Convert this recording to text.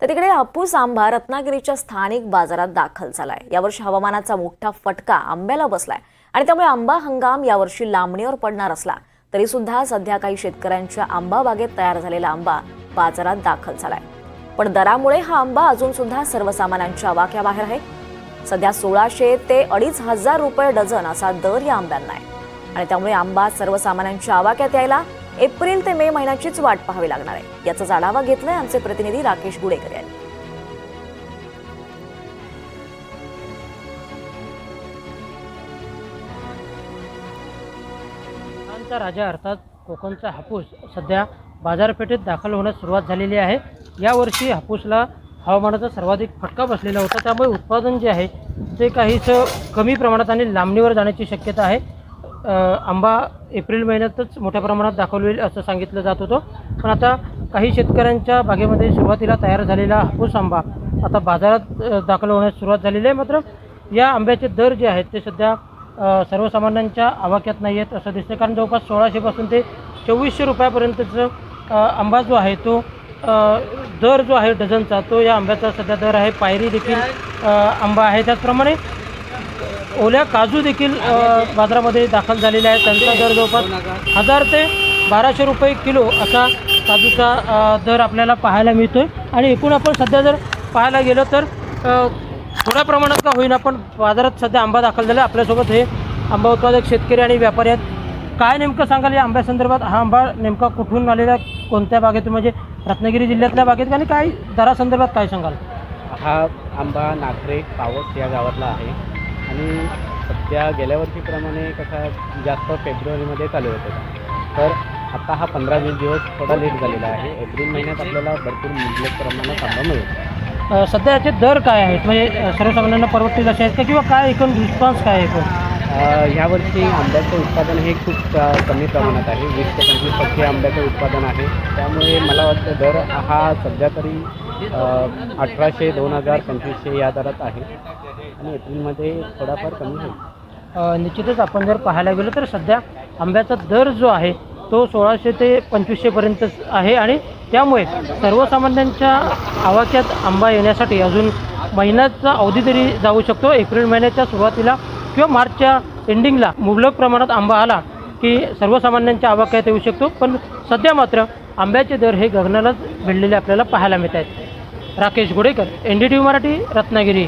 तर तिकडे हापूस आंबा रत्नागिरीच्या स्थानिक बाजारात दाखल झालाय. यावर्षी हवामानाचा मोठा फटका आंब्याला बसलाय आणि त्यामुळे आंबा हंगाम यावर्षी लांबणीवर पडणार असला तरी सुद्धा सध्या काही शेतकऱ्यांच्या आंबा बागेत तयार झालेला आंबा बाजारात दाखल झालाय. पण दरामुळे हा आंबा अजून सुद्धा सर्वसामान्यांच्या आवाक्याबाहेर आहे. सध्या सोळाशे ते अडीच हजार रुपये डझन असा दर या आंब्यांना आहे. आणि त्यामुळे आंबा सर्वसामान्यांच्या आवाक्यात यायला एप्रिल ते मे महिन्याचीच वाट पाहावी लागणार आहे. याचा आढावा घेतलाय आमचे प्रतिनिधी राकेश गुडेकर यांनी. राजा अर्थात कोकणचा हापूस सध्या बाजारपेठेत दाखल होण्यास सुरुवात झालेली आहे. यावर्षी हापूसला हवामानाचा सर्वाधिक फटका बसलेला होता. त्यामुळे उत्पादन जे आहे ते काहीच कमी प्रमाणात आणि लांबणीवर जाण्याची शक्यता आहे. आंबा एप्रिल महिन्यातच मोठ्या प्रमाणात दाखल होईल असं सांगितलं जात होतं. पण आता काही शेतकऱ्यांच्या बागेमध्ये सुरुवातीला तयार झालेला हापूस आंबा आता बाजारात दाखल होण्यास सुरुवात झालेली आहे. मात्र या आंब्याचे दर जे आहेत ते सध्या सर्वसामान्यांच्या आवाक्यात नाही आहेत असं दिसतं कारण जवळपास सोळाशेपासून ते चोवीसशे रुपयापर्यंतचं आंबा जो आहे तो दर जो आहे डझनचा तो या आंब्याचा सध्या दर आहे. पायरी देखील आंबा आहे. त्याचप्रमाणे ओल्या काजू देखील बाजारामध्ये दाखल झालेले आहेत. त्यांचा दर जवळपास हजार ते बाराशे रुपये किलो असा काजूचा दर आपल्याला पाहायला मिळतोय. आणि एकूण आपण सध्या जर पाहायला गेलं तर थोड्या प्रमाणात का होईना पण बाजारात सध्या आंबा दाखल झाला. आहे. आपल्यासोबत हे आंबा उत्पादक शेतकरी आणि व्यापारी आहेत. काय नेमकं सांगाल या आंब्यासंदर्भात हा आंबा नेमका कुठून आलेला आहे? कोणत्या बागेतून म्हणजे रत्नागिरी जिल्ह्यातल्या बागेत आणि काय दरासंदर्भात काय सांगाल? हा आंबा नागरे पावस या गावातला आहे. आणि सध्या गेल्या वर्षीप्रमाणे कसा जास्त फेब्रुवारीमध्ये चालू होत तर आता हा पंधरा वीस दिवस थोडा लेट झालेला आहे. एप्रिल महिन्यात आपल्याला भरपूर मुबलक प्रमाणात आंबा मिळेल. अ, सध्या याचे दर काय आहेत? म्हणजे सर्वसामान्यांना परवडतील असे आहेत का किंवा काय एकूण रिस्पॉन्स काय आहे एकूण? अ, यावर्षी आंब्याचं उत्पादन हे खूप कमी प्रमाणात आहे. वीस ते पंचवीस टक्के आंब्याचं उत्पादन आहे. त्यामुळे मला वाटतं दर हा सध्या तरी अठराशे दोन हजार पंचवीसशे या दरात आहे. आणि एप्रिलमध्ये थोडाफार कमी होईल. निश्चितच आपण जर पाहायला गेलो तर सध्या आंब्याचा दर जो आहे तो सोळाशे ते पंचवीसशेपर्यंत आहे आणि त्यामुळे सर्वसामान्यांच्या आवाक्यात आंबा येण्यासाठी अजून महिन्याचा अवधी तरी जाऊ शकतो. एप्रिल महिन्याच्या सुरुवातीला किंवा मार्चच्या एंडिंगला मुबलक प्रमाणात आंबा आला की सर्वसामान्यांच्या आवाक्यात येऊ शकतो. पण सध्या मात्र आंब्याचे दर हे गगनालाच भिडलेले आपल्याला पाहायला मिळत आहेत Rakesh Godekar N D T V Marathi Ratnagiri.